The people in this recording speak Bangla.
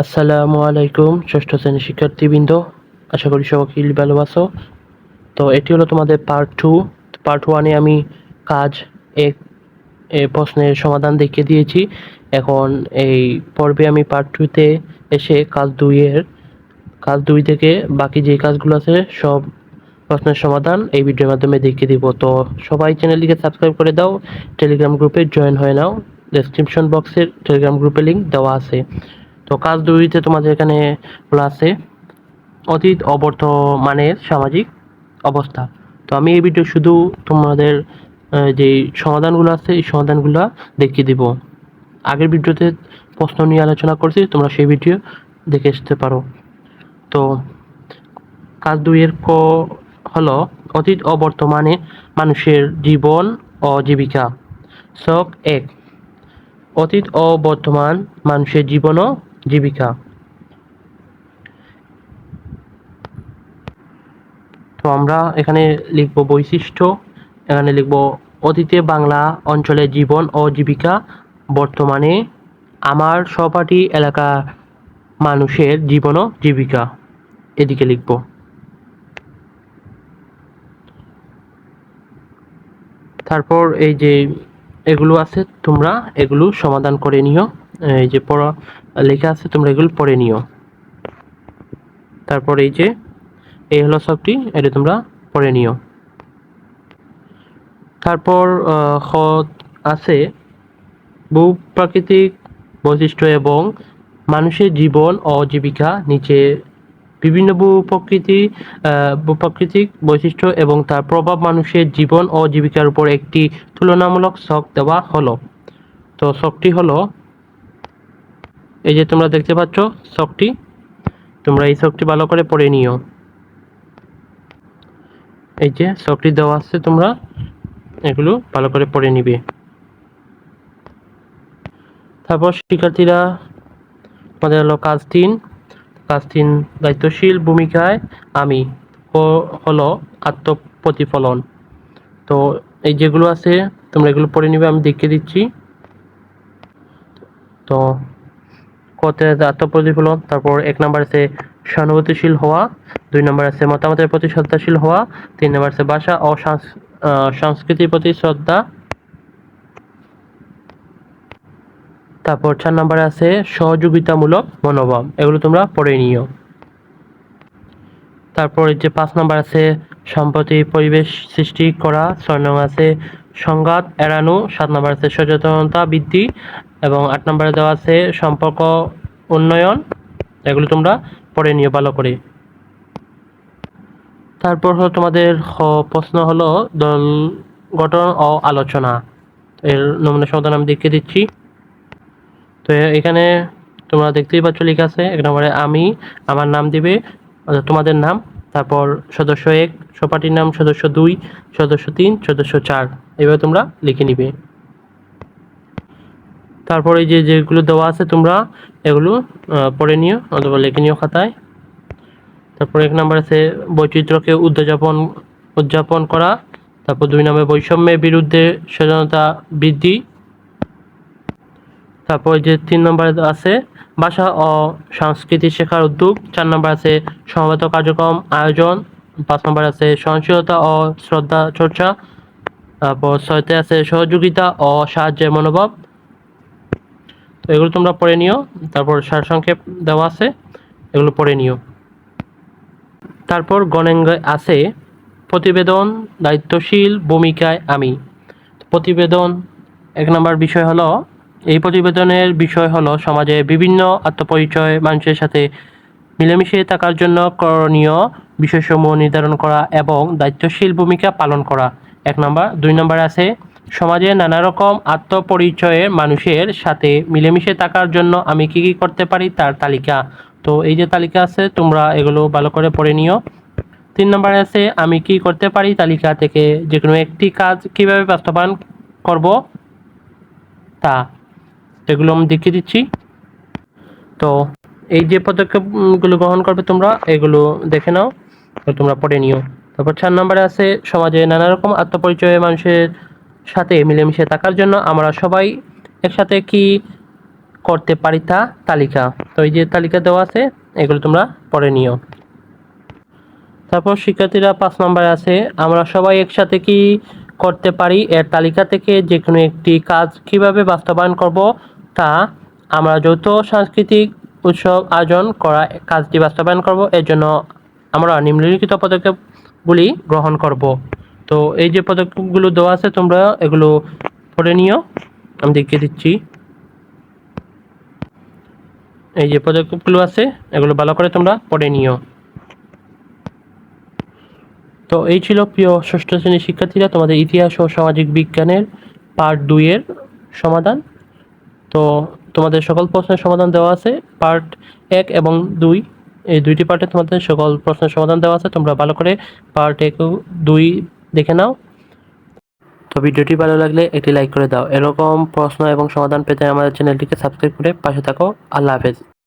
আসসালামু আলাইকুম, ষষ্ঠ শ্রেণির শিক্ষার্থীবৃন্দ। আশা করি সবাই ভালো আছো? তো এটি হলো তোমাদের পার্ট টু পার্ট ওয়ানে আমি কাজ এক প্রশ্নের সমাধান দেখিয়ে দিয়েছি। এখন এই পর্বে আমি পার্ট টুতে এসে কাজ দুইয়ের কাজ দুই থেকে বাকি যে কাজগুলো আছে সব প্রশ্নের সমাধান এই ভিডিওর মাধ্যমে দেখিয়ে দিব। তো সবাই চ্যানেলটিকে সাবস্ক্রাইব করে দাও টেলিগ্রাম গ্রুপে জয়েন হয়ে নাও। ডেসক্রিপশন বক্সের টেলিগ্রাম গ্রুপে লিঙ্ক দেওয়া আছে। তো কাজ দুইতে তোমাদের এখানে আছে অতীত, অবর্তমানের সামাজিক অবস্থা। তো আমি এই ভিডিও শুধু তোমাদের যে সমাধানগুলো আছে, এই সমাধানগুলো দেখিয়ে দিব। আগের ভিডিওতে প্রশ্ন নিয়ে আলোচনা করছি, তোমরা সেই ভিডিও দেখে আসতে পারো। তো কাজ দুইয়ের ক হলো, অতীত ও বর্তমানে মানুষের জীবন ও জীবিকা। শখ এক। অতীত ও বর্তমান মানুষের জীবন ও জীবিকা। তো আমরা এখানে লিখব বৈশিষ্ট্য, এখানে লিখব অতীতে বাংলা অঞ্চলের জীবন ও জীবিকা, বর্তমানে আমার সহপাঠী এলাকা মানুষের জীবন ও জীবিকা, এদিকে লিখব। তারপর এই যে এগুলো আছে, তোমরা এগুলো সমাধান করে নিও। এই যে পড়া লেখা আছে তোমরা এগুলো পড়ে নিও। তারপর এই যে এই হলো সবটি এটা তোমরা পড়ে নিও। তারপর খ আছে ভূপ্রাকৃতিক বৈশিষ্ট্য এবং মানুষের জীবন ও জীবিকা নিচে বিভিন্ন ভূপ্রকৃতি আহ, ভূপ্রাকৃতিক বৈশিষ্ট্য এবং তার প্রভাব মানুষের জীবন ও জীবিকার উপর একটি তুলনামূলক শখ দেওয়া হলো। তো শখটি হলো এই যে তোমরা দেখতে পাচ্ছ শখটি, তোমরা এই শখটি ভালো করে পড়ে নিও। এই যে শখটি দেওয়া আছে তোমরা, এগুলো ভালো করে পড়ে নিবে। তারপর শিক্ষার্থীরা আমাদের হলো কাজ তিন। কাজ তিন দায়িত্বশীল ভূমিকায় আমি হলো আত্মপ্রতিফলন। তো এই যেগুলো আছে, তোমরা এগুলো পড়ে নিবে, আমি দেখিয়ে দিচ্ছি। তো কতে আত্মপ্রতিফলন, তারপর এক নাম্বার আছে সহানুভূতিশীল হওয়া, দুই নম্বর আছে মতামতের প্রতি শ্রদ্ধাশীল হওয়া, তিন নম্বর আছে ভাষা ও সংস্কৃতির প্রতি শ্রদ্ধা। তারপর চার নম্বরে আছে সহযোগিতামূলক মনোভাব, এগুলো তোমরা পড়ে নিও। তারপর যে পাঁচ নাম্বার আছে সম্প্রতি পরিবেশ সৃষ্টি করা, ছয় নম্বর আছে সংঘাত এড়ানো, সাত নম্বর আছে সচেতনতা বৃদ্ধি এবং আট নম্বরে দেওয়া আছে সম্পর্ক উন্নয়ন, এগুলো তোমরা পড়ে নিও, ভালো করে। তারপর হলো তোমাদের প্রশ্ন হলো দল গঠন ও আলোচনা। এর নমুনা সমাধান আমি দেখিয়ে দিচ্ছি। তো এখানে তোমরা দেখতেই পাচ্ছ লেখা আছে, এক নম্বরে আমি, আমার নাম দিবে তোমাদের নাম। তারপর সদস্য এক সপাটির নাম সদস্য দুই, সদস্য তিন, সদস্য চার। এভাবে তোমরা লিখে নিবে। তারপর যে যেগুলো দেওয়া আছে তোমরা এগুলো পড়ে নিও অথবা লিখে নিও খাতায়। তারপর এক নম্বর আছে বৈচিত্র্যকে উদযাপন উদযাপন করা। তারপর দুই নম্বরে বৈষম্যের বিরুদ্ধে সচেতনতা বৃদ্ধি। তারপর যে তিন নম্বরে আছে ভাষা ও সংস্কৃতি শেখার উদ্যোগ। চার নম্বর আছে সমবেত কার্যক্রম আয়োজন। পাঁচ নম্বর আছে সহনশীলতা ও শ্রদ্ধা চর্চা। তারপর ছয়তে আছে সহযোগিতা ও সাহায্যের মনোভাব। তো এগুলো তোমরা পড়ে নিও। তারপর সারসংক্ষেপ দেওয়া আছে, এগুলো পড়ে নিও। তারপর গণাঙ্গে আছে, প্রতিবেদন দায়িত্বশীল ভূমিকায় আমি। প্রতিবেদন, এক নম্বর বিষয় হলো, এই প্রতিবেদনের বিষয় হলো সমাজে বিভিন্ন আত্মপরিচয় মানুষের সাথে মিলেমিশে থাকার জন্য করণীয় বিষয়সমূহ নির্ধারণ করা এবং দায়িত্বশীল ভূমিকা পালন করা। এক নম্বর। দুই নম্বর আছে সমাজে নানা রকম আত্মপরিচয়ের মানুষের সাথে মিলেমিশে থাকার জন্য আমি কি কি করতে পারি তার তালিকা। তো এই যে তালিকা আছে, তোমরা এগুলো ভালো করে পড়ে নিও। তিন নম্বরে আছে, আমি কি করতে পারি তালিকা থেকে যে কোনো একটি কাজ কীভাবে বাস্তবায়ন করব তা। এগুলো আমি দেখিয়ে দিচ্ছি। তো এই যে পদক্ষেপগুলো গ্রহণ করবে তোমরা, এগুলো দেখে নাও। তোমরা পড়ে নিও। তারপর চার নম্বরে আছে, সমাজে নানা রকম আত্মপরিচয়ে মানুষের সাথে মিলেমিশে থাকার জন্য আমরা সবাই একসাথে কি করতে পারি তা তালিকা। তো এই যে তালিকা দেওয়া আছে, এগুলো তোমরা পড়ে নিও। তারপর শিক্ষার্থীরা পাঁচ নম্বরে আছে, আমরা সবাই একসাথে কি করতে পারি? এর তালিকা থেকে যে কোনো একটি কাজ কীভাবে বাস্তবায়ন করব তা আমরা যৌথ সাংস্কৃতিক উৎসব আয়োজন করা কাজটি বাস্তবায়ন করব। এর জন্য আমরা নিম্নলিখিত পদক্ষেপগুলি গ্রহণ করব। তো এই যে পদক্ষেপগুলো দেওয়া আছে, তোমরা এগুলো পড়ে নিও। আমি দেখিয়ে দিচ্ছি। এই যে পদক্ষেপগুলো আছে, এগুলো ভালো করে তোমরা পড়ে নিও। তো এই ছিল প্রিয় ষষ্ঠ শ্রেণির শিক্ষার্থীরা, তোমাদের ইতিহাস ও সামাজিক বিজ্ঞানের পার্ট দুইয়ের সমাধান। তো তোমাদের সকল প্রশ্নের সমাধান দেওয়া আছে পার্ট এক এবং দুই। এই দুইটি পার্টে তোমাদের সকল প্রশ্নের সমাধান দেওয়া আছে, তোমরা ভালো করে পার্ট এক দুই দেখে নাও। তো ভিডিওটি ভালো লাগলে একটি লাইক করে দাও। এরকম প্রশ্ন এবং সমাধান পেতে আমাদের চ্যানেলটিকে সাবস্ক্রাইব করে পাশে থাকো। আল্লাহ হাফেজ।